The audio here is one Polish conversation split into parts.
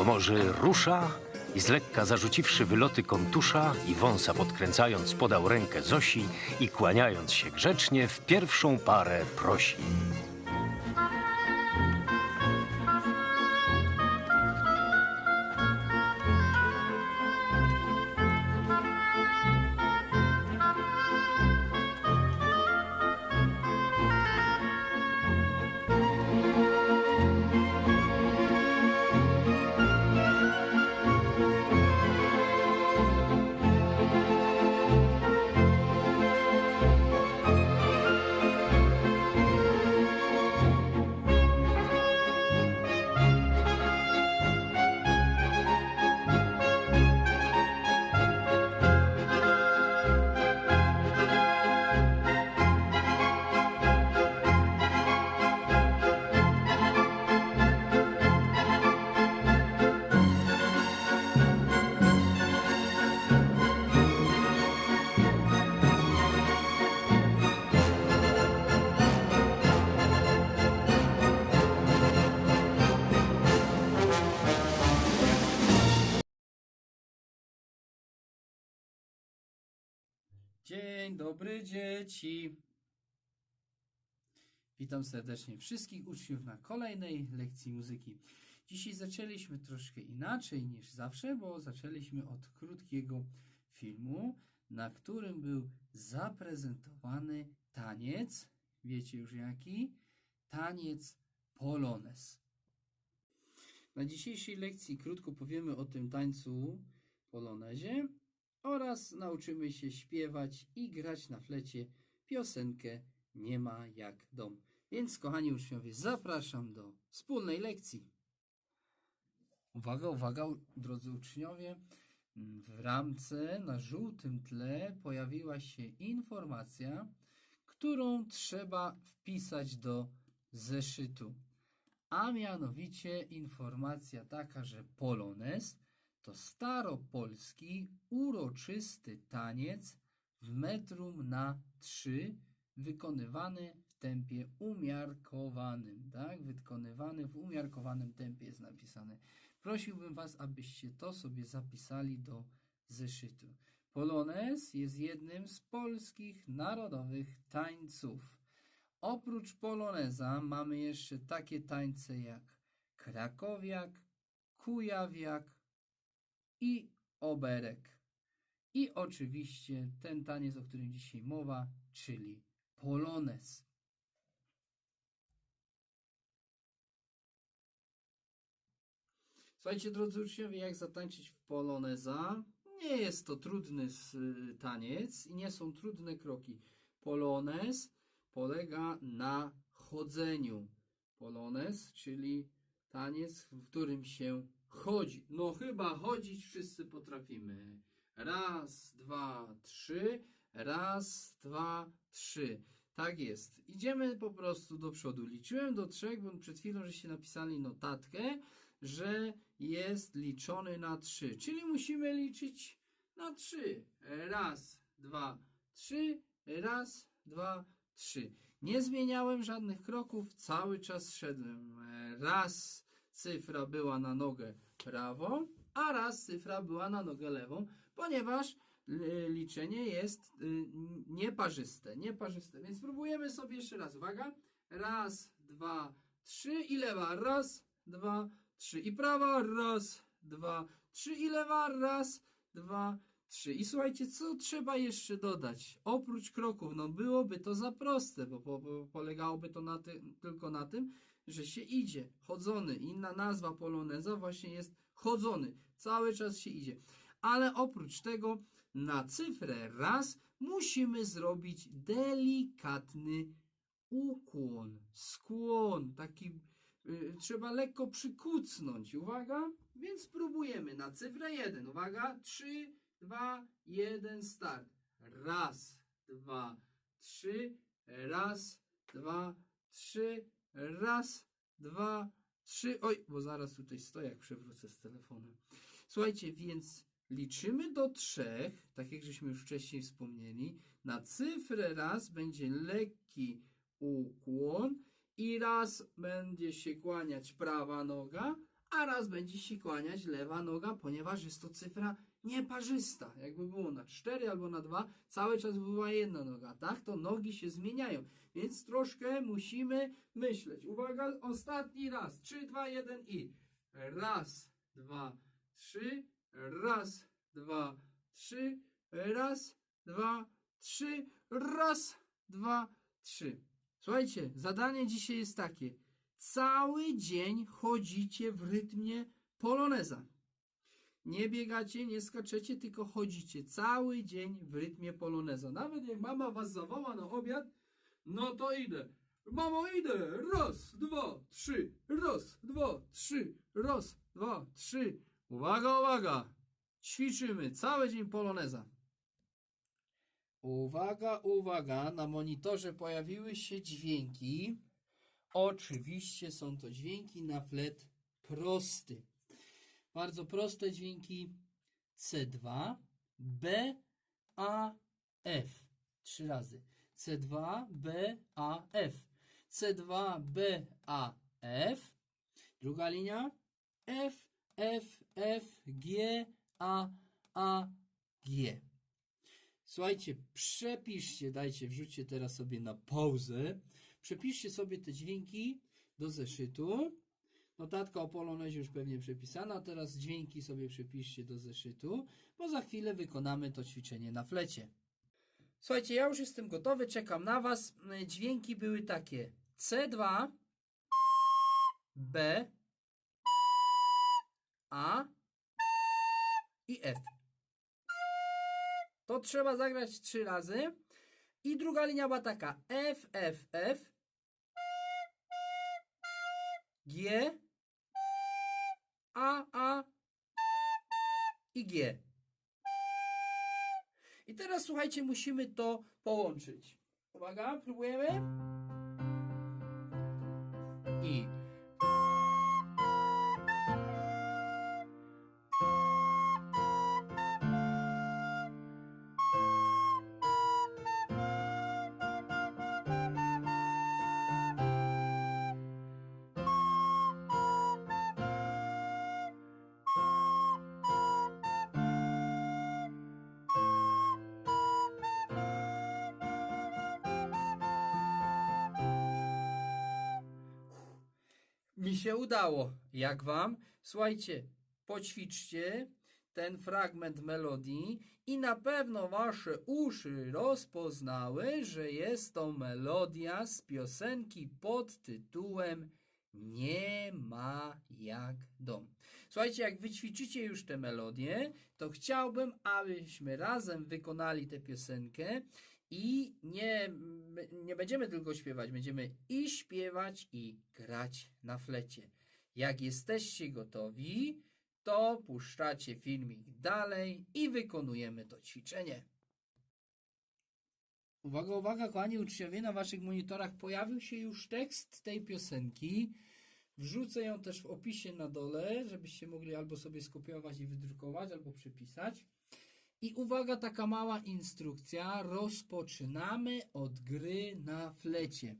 Gomorzy rusza i z lekka zarzuciwszy wyloty kontusza i wąsa podkręcając podał rękę Zosi i kłaniając się grzecznie w pierwszą parę prosi. Dzień dobry dzieci. Witam serdecznie wszystkich uczniów na kolejnej lekcji muzyki. Dzisiaj zaczęliśmy troszkę inaczej niż zawsze, bo zaczęliśmy od krótkiego filmu, na którym był zaprezentowany taniec. Wiecie już jaki? Taniec polones. Na dzisiejszej lekcji krótko powiemy o tym tańcu polonezie oraz nauczymy się śpiewać i grać na flecie piosenkę Nie ma jak dom. Więc, kochani uczniowie, zapraszam do wspólnej lekcji. Uwaga, uwaga, drodzy uczniowie. W ramce na żółtym tle pojawiła się informacja, którą trzeba wpisać do zeszytu. A mianowicie informacja taka, że polonez to staropolski uroczysty taniec w metrum na 3 wykonywany w tempie umiarkowanym, tak? Wykonywany w umiarkowanym tempie jest napisane. Prosiłbym Was, abyście to sobie zapisali do zeszytu. Polonez jest jednym z polskich narodowych tańców. Oprócz poloneza mamy jeszcze takie tańce jak krakowiak, kujawiak, i oberek. I oczywiście ten taniec, o którym dzisiaj mowa, czyli polonez. Słuchajcie, drodzy uczniowie, jak zatańczyć w poloneza? Nie jest to trudny s- taniec i nie są trudne kroki. Polonez polega na chodzeniu. Polonez, czyli taniec, w którym się chodzi. No chyba chodzić wszyscy potrafimy. Raz, dwa, trzy. Raz, dwa, trzy. Tak jest. Idziemy po prostu do przodu. Liczyłem do trzech, bo przed chwilą żeście napisali notatkę, że jest liczony na trzy. Czyli musimy liczyć na trzy. Raz, dwa, trzy. Raz, dwa, trzy. Nie zmieniałem żadnych kroków, cały czas szedłem. Raz, cyfra była na nogę prawą, a raz cyfra była na nogę lewą, ponieważ y, liczenie jest y, nieparzyste, nieparzyste. Więc spróbujemy sobie jeszcze raz. Uwaga. Raz, dwa, trzy i lewa. Raz, dwa, trzy i prawa. Raz, dwa, trzy i lewa. Raz, dwa, trzy. I słuchajcie, co trzeba jeszcze dodać? Oprócz kroków, no byłoby to za proste, bo po, polegałoby to na ty, tylko na tym, że się idzie, chodzony. Inna nazwa poloneza właśnie jest chodzony. Cały czas się idzie. Ale oprócz tego na cyfrę raz musimy zrobić delikatny ukłon, skłon, taki y, trzeba lekko przykucnąć. Uwaga, więc spróbujemy na cyfrę 1. Uwaga, 3, 2, 1, start. Raz, dwa, trzy, raz, dwa, trzy, raz, dwa, trzy. Oj, bo zaraz tutaj stoję, jak przewrócę z telefonem. Słuchajcie, więc liczymy do trzech, tak jak żeśmy już wcześniej wspomnieli. Na cyfrę raz będzie lekki ukłon i raz będzie się kłaniać prawa noga, a raz będzie się kłaniać lewa noga, ponieważ jest to cyfra nieparzysta. Jakby było na 4 albo na 2, cały czas była jedna noga, tak? To nogi się zmieniają, więc troszkę musimy myśleć. Uwaga, ostatni raz. 3, 2, 1 i raz, dwa, trzy, raz, dwa, trzy, raz, dwa, trzy, raz, dwa, trzy. Słuchajcie, zadanie dzisiaj jest takie. Cały dzień chodzicie w rytmie poloneza. Nie biegacie, nie skaczecie, tylko chodzicie cały dzień w rytmie poloneza. Nawet jak mama was zawoła na obiad, no to idę. Mamo, idę. Raz, dwa, trzy. Raz, dwa, trzy. Raz, dwa, trzy. Uwaga, uwaga. Ćwiczymy cały dzień poloneza. Uwaga, uwaga. Na monitorze pojawiły się dźwięki. Oczywiście są to dźwięki na flet prosty. Bardzo proste dźwięki C2, B, A, F. Trzy razy. C2, B, A, F. C2, B, A, F. Druga linia. F, F, F, G, A, A, G. Słuchajcie, przepiszcie, dajcie, wrzućcie teraz sobie na pauzę. Przepiszcie sobie te dźwięki do zeszytu. Notatka o polonezie już pewnie przepisana, teraz dźwięki sobie przepiszcie do zeszytu, bo za chwilę wykonamy to ćwiczenie na flecie. Słuchajcie, ja już jestem gotowy, czekam na Was. Dźwięki były takie C2, B, A i F. To trzeba zagrać trzy razy. I druga linia była taka F, F, F, G, A, A i G. I teraz słuchajcie, musimy to połączyć. Uwaga, próbujemy. I Mi się udało. Jak wam? Słuchajcie, poćwiczcie ten fragment melodii i na pewno wasze uszy rozpoznały, że jest to melodia z piosenki pod tytułem Nie ma jak dom. Słuchajcie, jak wyćwiczycie już tę melodię, to chciałbym, abyśmy razem wykonali tę piosenkę i nie, nie będziemy tylko śpiewać, będziemy i śpiewać, i grać na flecie. Jak jesteście gotowi, to puszczacie filmik dalej i wykonujemy to ćwiczenie. Uwaga, uwaga, kochani uczniowie, na waszych monitorach pojawił się już tekst tej piosenki. Wrzucę ją też w opisie na dole, żebyście mogli albo sobie skopiować i wydrukować, albo przepisać. I uwaga, taka mała instrukcja. Rozpoczynamy od gry na flecie.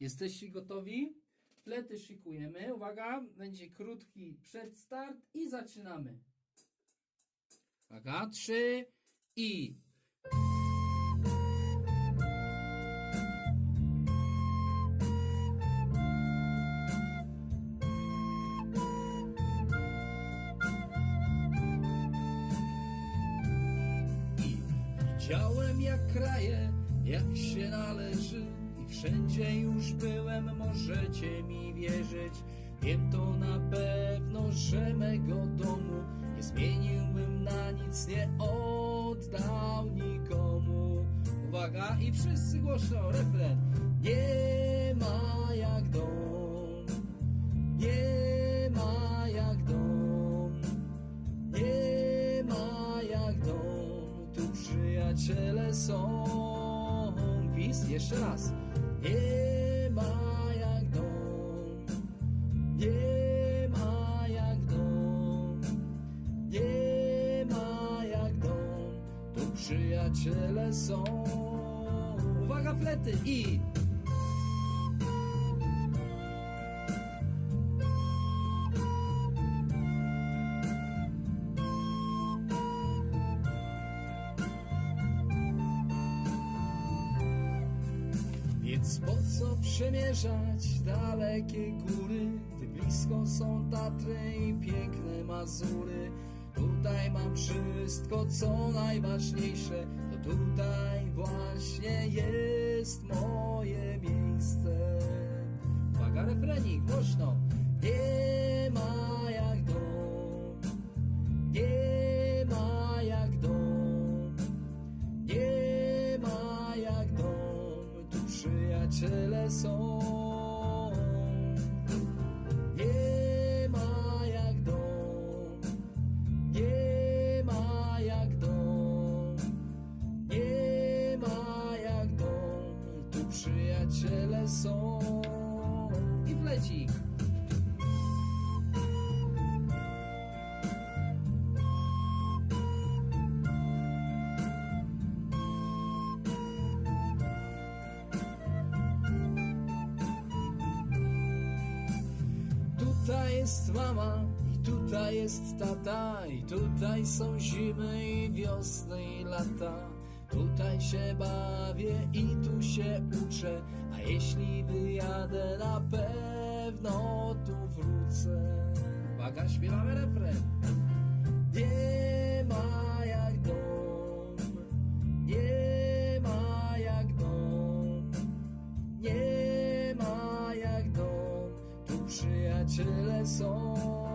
Jesteście gotowi? Flety szykujemy. Uwaga, będzie krótki przedstart i zaczynamy. Uwaga, trzy i. Widziałem jak kraje, jak się należy i wszędzie już byłem, możecie mi wierzyć. Wiem to na pewno, że mego domu nie zmieniłbym na nic, nie oddał nikomu. Uwaga i wszyscy głośno refren. Nie jeszcze raz. Nie ma jak dom, nie ma jak dom, nie ma jak dom, tu przyjaciele są. Uwaga, flety i. przemierzać dalekie góry, gdy blisko są Tatry i piękne Mazury. Tutaj mam wszystko, co najważniejsze, to tutaj właśnie jest moje miejsce. Uwaga, refrenik, głośno. Nie ma Tutaj jest mama i tutaj jest tata i tutaj są zimy i wiosny i lata. Tutaj się bawię i tu się uczę, a jeśli wyjadę na pewno tu wrócę. Uwaga, śpiewamy refren. Nie ma przyjaciele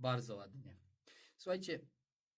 Bardzo ładnie. Słuchajcie,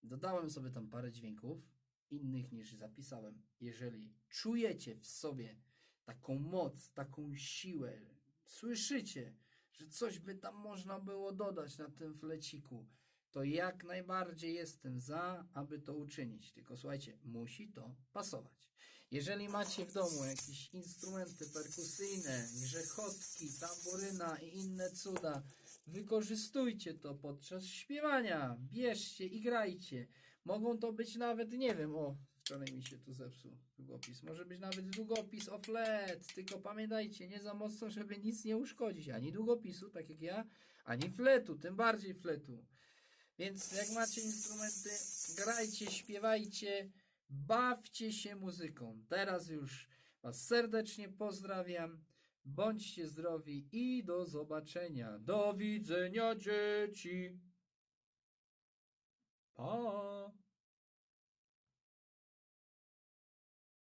dodałem sobie tam parę dźwięków, innych niż zapisałem. Jeżeli czujecie w sobie taką moc, taką siłę, słyszycie, że coś by tam można było dodać na tym fleciku, to jak najbardziej jestem za, aby to uczynić. Tylko słuchajcie, musi to pasować. Jeżeli macie w domu jakieś instrumenty perkusyjne, grzechotki, tamburyna i inne cuda, wykorzystujcie to podczas śpiewania. Bierzcie i grajcie. Mogą to być nawet, nie wiem, o, wczoraj mi się tu zepsuł długopis. Może być nawet długopis o flet, tylko pamiętajcie, nie za mocno, żeby nic nie uszkodzić. Ani długopisu, tak jak ja, ani fletu, tym bardziej fletu. Więc jak macie instrumenty, grajcie, śpiewajcie, bawcie się muzyką. Teraz już Was serdecznie pozdrawiam. Bądźcie zdrowi i do zobaczenia. Do widzenia, dzieci. Pa!